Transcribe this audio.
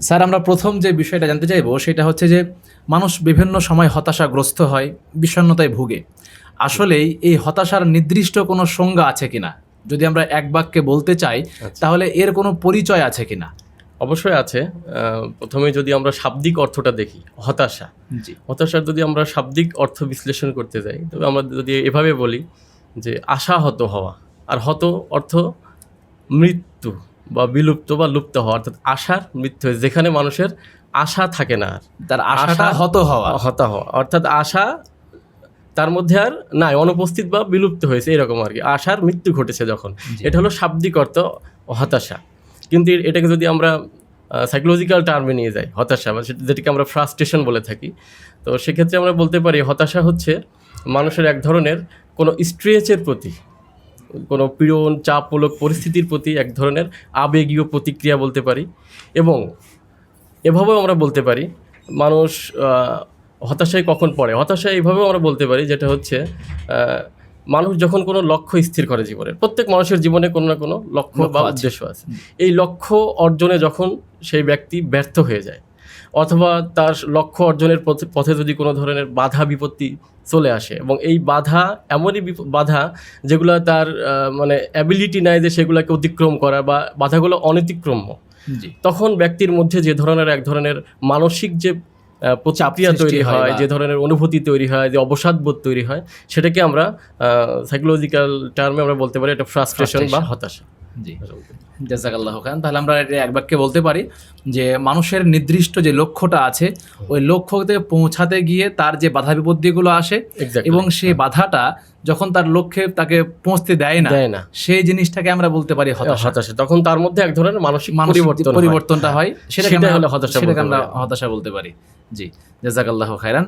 Sir আমরা প্রথম যে বিষয়টা জানতে চাইব সেটা হচ্ছে যে মানুষ বিভিন্ন সময় হতাশাগ্রস্ত হয় বিষণ্ণতায় ভুগে। আসলেই এই হতাশার নির্দিষ্ট কোনো সংজ্ঞা আছে কিনা? যদি আমরা এক বাক্যে বলতে চাই তাহলে এর কোনো পরিচয় আছে কিনা? অবশ্যই আছে। প্রথমে যদি আমরা শাব্দিক অর্থটা দেখি হতাশা। হতাশার যদি আমরা শাব্দিক অর্থ বিশ্লেষণ করতে যাই তবে আমরা যদি এভাবে বলি যে আশাহত হওয়া আর হত অর্থ মৃত্যু। বা বিলুপ্ত বা লুপ্ত হওয়া অর্থাৎ আশার মৃত্যু হয়েছে, যেখানে মানুষের আশা থাকে না আর। তার আশাটা হত হওয়া। হতা হওয়া। অর্থাৎ আশা তার মধ্যে আর নাই অনুপস্থিত বা বিলুপ্ত হয়েছে এরকম আর কি। আশার মৃত্যু ঘটেছে যখন। এটা হলো শাব্দিক অর্থ হতাশা। কিন্তু এটাকে যদি আমরা সাইকোলজিক্যাল টার্মে নিয়ে যাই হতাশা বা সেটা- যেটাকে আমরা ফ্রাস্ট্রেশন বলে থাকি তো সেক্ষেত্রে আমরা বলতে পারি হতাশা হচ্ছে মানুষের এক ধরনের কোনো স্ট্রেচের প্রতি কোনো পীড়ন চাপমূলক পরিস্থিতির প্রতি এক ধরনের আবেগীয় প্রতিক্রিয়া বলতে পারি। এবং এভাবেও আমরা বলতে পারি মানুষ হতাশায় কখন পড়ে? হতাশায় এইভাবেও আমরা বলতে পারি যেটা হচ্ছে মানুষ যখন কোনো লক্ষ্য স্থির করে জীবনের প্রত্যেক মানুষের জীবনে কোনো না কোনো লক্ষ্য বা উদ্দেশ্য আছে। এই লক্ষ্য অর্জনে যখন সেই ব্যক্তি ব্যর্থ হয়ে যায় অথবা তার লক্ষ্য অর্জনের পথে- পথে যদি কোনো ধরনের বাধা বিপত্তি চলে আসে এবং এই বাধা এমনই বাধা যেগুলো তার মানে অ্যাবিলিটি নাই যে সেগুলোকে অতিক্রম করা বা বাধাগুলো অনতিক্রম্য। তখন ব্যক্তির মধ্যে যে ধরনের এক ধরনের মানসিক যে প্রতিক্রিয়া তৈরি হয় যে ধরনের অনুভূতি তৈরি হয় যে অবসাদবোধ তৈরি হয় সেটাকে আমরা সাইকোলজিক্যাল টার্মে আমরা বলতে পারি এটা ফ্রাস্ট্রেশন বা হতাশা। জি। জাজাকাল্লাহ খান তাহলে আমরা এটা এক বাক্যে বলতে পারি যে মানুষের নির্দিষ্ট যে লক্ষ্যটা আছে ওই লক্ষ্যতে পৌঁছাতে গিয়ে তার যে বাধা বিপত্তিগুলো আসে এবং সেই বাধাটা যখন তার লক্ষ্যে তাকে পৌঁছতে দেয় না দেয় না। সেই জিনিসটাকে আমরা বলতে পারি হতাশা। হতাশা। তখন তার মধ্যে এক ধরনের মানসিক পরিবর্তন পরিবর্তনটা হয়। সেটাকে আমরা হতাশা সেটাকে আমরা হতাশা বলতে পারি। জি। জাজাকাল্লাহ খাইরান